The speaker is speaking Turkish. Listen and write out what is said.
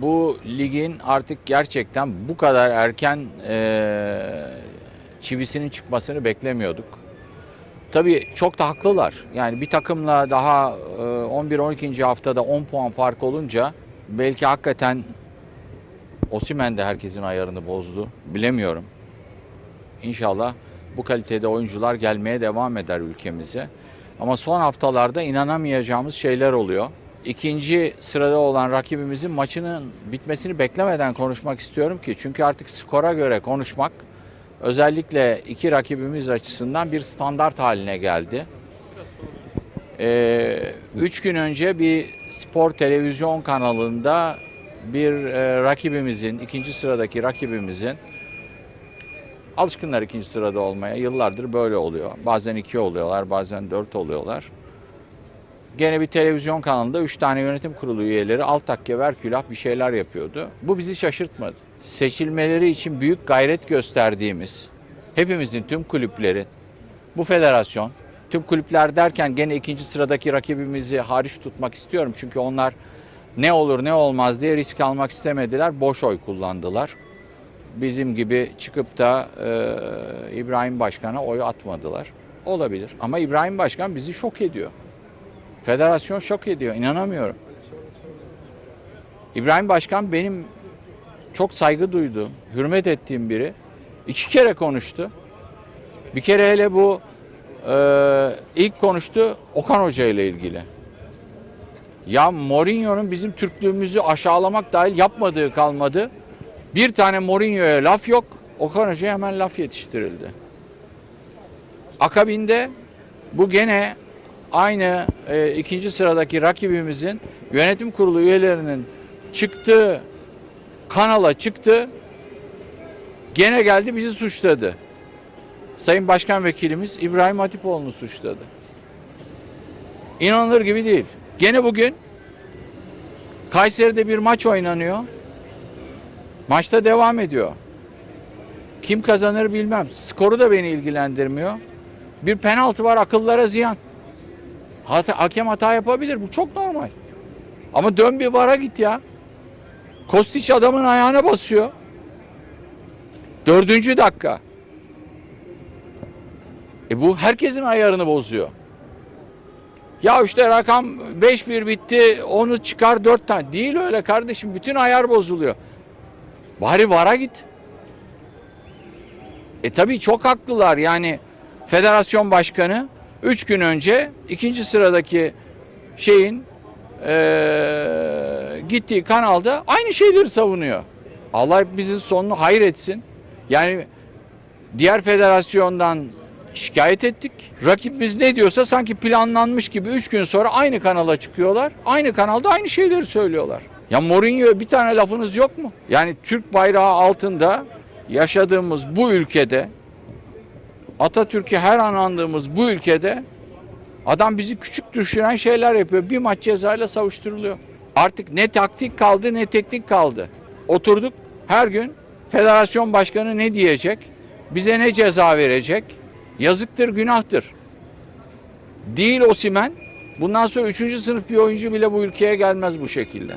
bu ligin artık gerçekten bu kadar erken e, çivisinin çıkmasını beklemiyorduk. Tabii çok da haklılar. Yani bir takımla daha e, 11-12. haftada 10 puan fark olunca belki hakikaten Osimhen de herkesin ayarını bozdu. Bilemiyorum. İnşallah bu kalitede oyuncular gelmeye devam eder ülkemize. Ama son haftalarda inanamayacağımız şeyler oluyor. İkinci sırada olan rakibimizin maçının bitmesini beklemeden konuşmak istiyorum ki çünkü artık skora göre konuşmak özellikle iki rakibimiz açısından bir standart haline geldi. Ee, üç gün önce bir spor televizyon kanalında bir e, rakibimizin, ikinci sıradaki rakibimizin alışkınlar ikinci sırada olmaya. Yıllardır böyle oluyor. Bazen iki oluyorlar, bazen dört oluyorlar. Gene bir televizyon kanalında üç tane yönetim kurulu üyeleri alt takke ver külah bir şeyler yapıyordu. Bu bizi şaşırtmadı. Seçilmeleri için büyük gayret gösterdiğimiz hepimizin tüm kulüplerin bu federasyon tüm kulüpler derken gene ikinci sıradaki rakibimizi hariç tutmak istiyorum. Çünkü onlar ne olur ne olmaz diye risk almak istemediler. Boş oy kullandılar. Bizim gibi çıkıp da e, İbrahim Başkan'a oy atmadılar. Olabilir ama İbrahim Başkan bizi şok ediyor. Federasyon şok ediyor. İnanamıyorum. İbrahim Başkan benim çok saygı duyduğum, hürmet ettiğim biri. İki kere konuştu. Bir kere hele bu e, ilk konuştu Okan Hoca ile ilgili. Ya Mourinho'nun bizim Türklüğümüzü aşağılamak dahil yapmadığı kalmadı. Bir tane Mourinho'ya laf yok. Okan Hoca'ya hemen laf yetiştirildi. Akabinde bu gene aynı e, ikinci sıradaki rakibimizin yönetim kurulu üyelerinin çıktığı kanala çıktı. Gene geldi bizi suçladı. Sayın Başkan Vekilimiz İbrahim Hatipoğlu'nu suçladı. İnanılır gibi değil. Gene bugün Kayseri'de bir maç oynanıyor. Maçta devam ediyor. Kim kazanır bilmem. Skoru da beni ilgilendirmiyor. Bir penaltı var akıllara ziyan. Hata, hakem hata yapabilir. Bu çok normal. Ama dön bir vara git ya. Kostiç adamın ayağına basıyor. Dördüncü dakika. E bu herkesin ayarını bozuyor. Ya işte rakam 5-1 bitti onu çıkar 4 tane. Değil öyle kardeşim. Bütün ayar bozuluyor. Bari vara git. E tabii çok haklılar. Yani federasyon başkanı 3 gün önce ikinci sıradaki şeyin eee, gittiği kanalda aynı şeyleri savunuyor. Allah hepimizin sonunu hayır etsin. Yani diğer federasyondan şikayet ettik. Rakibimiz ne diyorsa sanki planlanmış gibi 3 gün sonra aynı kanala çıkıyorlar. Aynı kanalda aynı şeyleri söylüyorlar. Ya Mourinho bir tane lafınız yok mu? Yani Türk bayrağı altında yaşadığımız bu ülkede Atatürk'ü her an andığımız bu ülkede adam bizi küçük düşüren şeyler yapıyor. Bir maç cezayla savuşturuluyor. Artık ne taktik kaldı ne teknik kaldı. Oturduk her gün federasyon başkanı ne diyecek? Bize ne ceza verecek? Yazıktır, günahtır. Değil Osimen. Bundan sonra üçüncü sınıf bir oyuncu bile bu ülkeye gelmez bu şekilde.